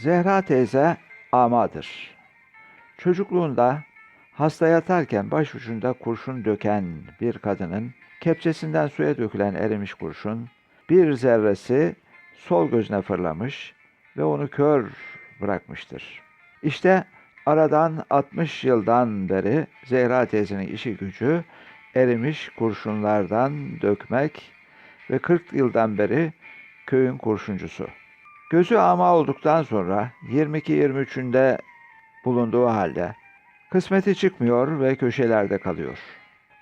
Zehra teyze amadır. Çocukluğunda hasta yatarken başucunda kurşun döken bir kadının kepçesinden suya dökülen erimiş kurşun bir zerresi sol gözüne fırlamış ve onu kör bırakmıştır. İşte aradan 60 yıldan beri Zehra teyzenin işi gücü erimiş kurşunlardan dökmek ve 40 yıldan beri köyün kurşuncusu. Gözü ama olduktan sonra 22-23'ünde bulunduğu halde kısmeti çıkmıyor ve köşelerde kalıyor.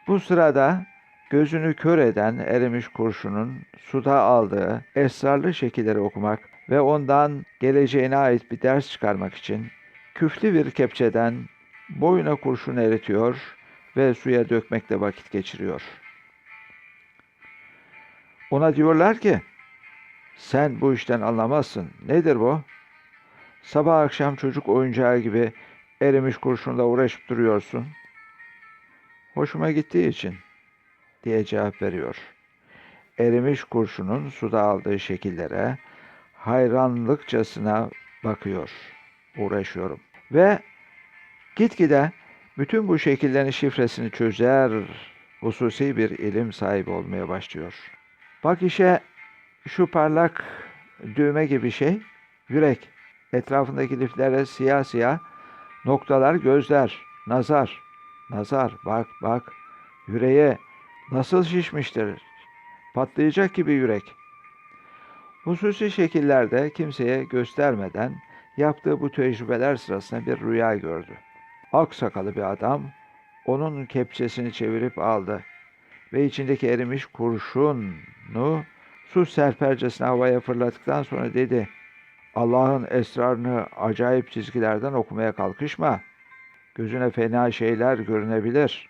Bu sırada gözünü kör eden erimiş kurşunun suda aldığı esrarlı şekilleri okumak ve ondan geleceğine ait bir ders çıkarmak için küflü bir kepçeden boyuna kurşun eritiyor ve suya dökmekle vakit geçiriyor. Ona diyorlar ki, sen bu işten anlamazsın. Nedir bu? Sabah akşam çocuk oyuncağı gibi erimiş kurşunla uğraşıp duruyorsun. Hoşuma gittiği için diye cevap veriyor. Erimiş kurşunun suda aldığı şekillere hayranlıkçasına bakıyor, uğraşıyorum. Ve gitgide bütün bu şekillerin şifresini çözer, hususi bir ilim sahibi olmaya başlıyor. Bak işe şu parlak düğme gibi şey, yürek. Etrafındaki liflere siyah siyah noktalar, gözler, nazar. Nazar, bak bak. Yüreğe nasıl şişmiştir. Patlayacak gibi yürek. Hususi şekillerde kimseye göstermeden yaptığı bu tecrübeler sırasında bir rüya gördü. Ak sakalı bir adam onun kepçesini çevirip aldı ve içindeki erimiş kurşunu su serpercesine havaya fırlattıktan sonra dedi. Allah'ın esrarını acayip çizgilerden okumaya kalkışma. Gözüne fena şeyler görünebilir.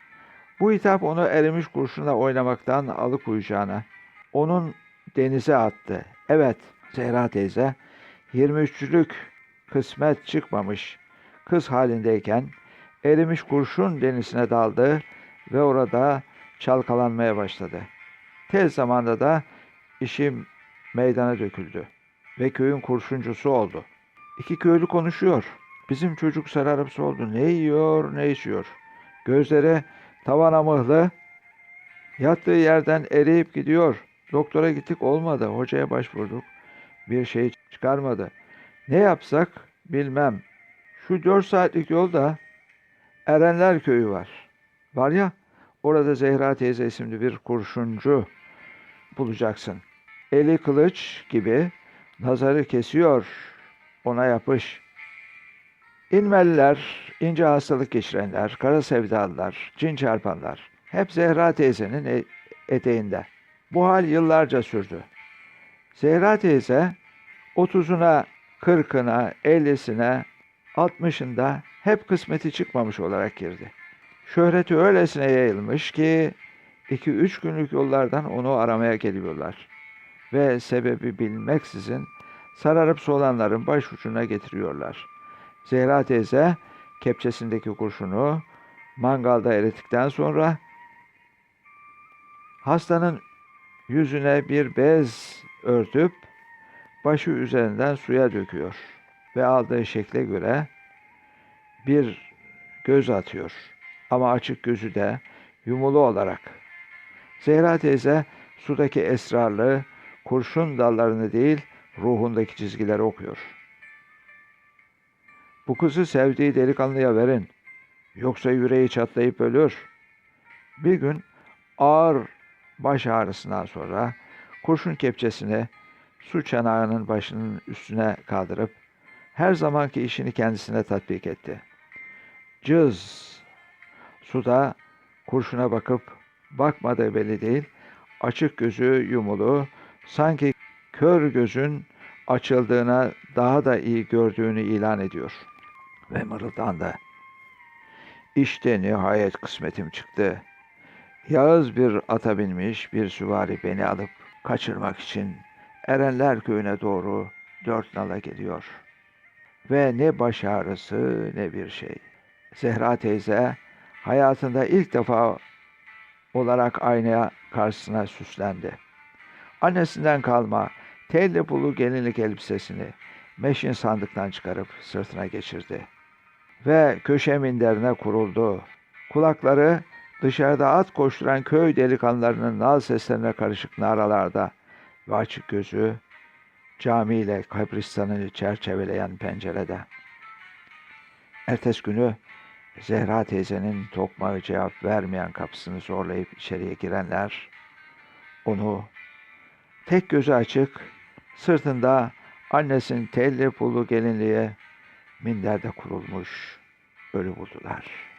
Bu hitap onu erimiş kurşunla oynamaktan alıkoyacağına, onun denize attı. Evet, Zehra teyze, 23'lük kısmet çıkmamış kız halindeyken erimiş kurşun denizine daldı ve orada çalkalanmaya başladı. Tez zamanda da işim meydana döküldü ve köyün kurşuncusu oldu. İki köylü konuşuyor. Bizim çocuk sararıp soldu. Ne yiyor ne içiyor. Gözleri tavana mıhlı. Yattığı yerden eriyip gidiyor. Doktora gittik olmadı. Hocaya başvurduk. Bir şey çıkarmadı. Ne yapsak bilmem. Şu dört saatlik yolda Erenler Köyü var. Var ya orada Zehra teyze isimli bir kurşuncu bulacaksın. Eli kılıç gibi nazarı kesiyor. Ona yapış. İnmeliler, ince hastalık geçirenler, kara sevdalılar, cin çarpanlar. Hep Zehra teyzenin e- eteğinde. Bu hal yıllarca sürdü. Zehra teyze 30'una, 40'ına, 50'sine, 60'ında hep kısmeti çıkmamış olarak girdi. Şöhreti öylesine yayılmış ki 2-3 günlük yollardan onu aramaya geliyorlar. Ve sebebi bilmeksizin sararıp solanların başucuna getiriyorlar. Zehra teyze kepçesindeki kurşunu mangalda erittikten sonra hastanın yüzüne bir bez örtüp başı üzerinden suya döküyor ve aldığı şekle göre bir göz atıyor. Ama açık gözü de yumulu olarak. Zehra teyze sudaki esrarlı kurşun dallarını değil ruhundaki çizgileri okuyor. Bu kızı sevdiği delikanlıya verin. Yoksa yüreği çatlayıp ölür. Bir gün ağır baş ağrısından sonra kurşun kepçesini su çanağının başının üstüne kaldırıp her zamanki işini kendisine tatbik etti. Cız suda kurşuna bakıp bakmadığı belli değil. Açık gözü yumulu, sanki kör gözün açıldığına daha da iyi gördüğünü ilan ediyor. Ve mırıldandı. İşte nihayet kısmetim çıktı. Yağız bir ata binmiş bir süvari beni alıp kaçırmak için Erenler köyüne doğru dört nala geliyor. Ve ne baş ağrısı ne bir şey. Zehra teyze hayatında ilk defa olarak aynaya karşısına süslendi. Annesinden kalma telli pulu gelinlik elbisesini meşin sandıktan çıkarıp sırtına geçirdi. Ve köşe minderine kuruldu. Kulakları dışarıda at koşturan köy delikanlılarının nal seslerine karışık naralarda ve açık gözü camiyle kabristanı çerçeveleyen pencerede. Ertesi günü Zehra teyzenin tokmağı cevap vermeyen kapısını zorlayıp içeriye girenler onu tek gözü açık, sırtında annesinin telli pullu gelinliğe minderde kurulmuş ölü buldular.''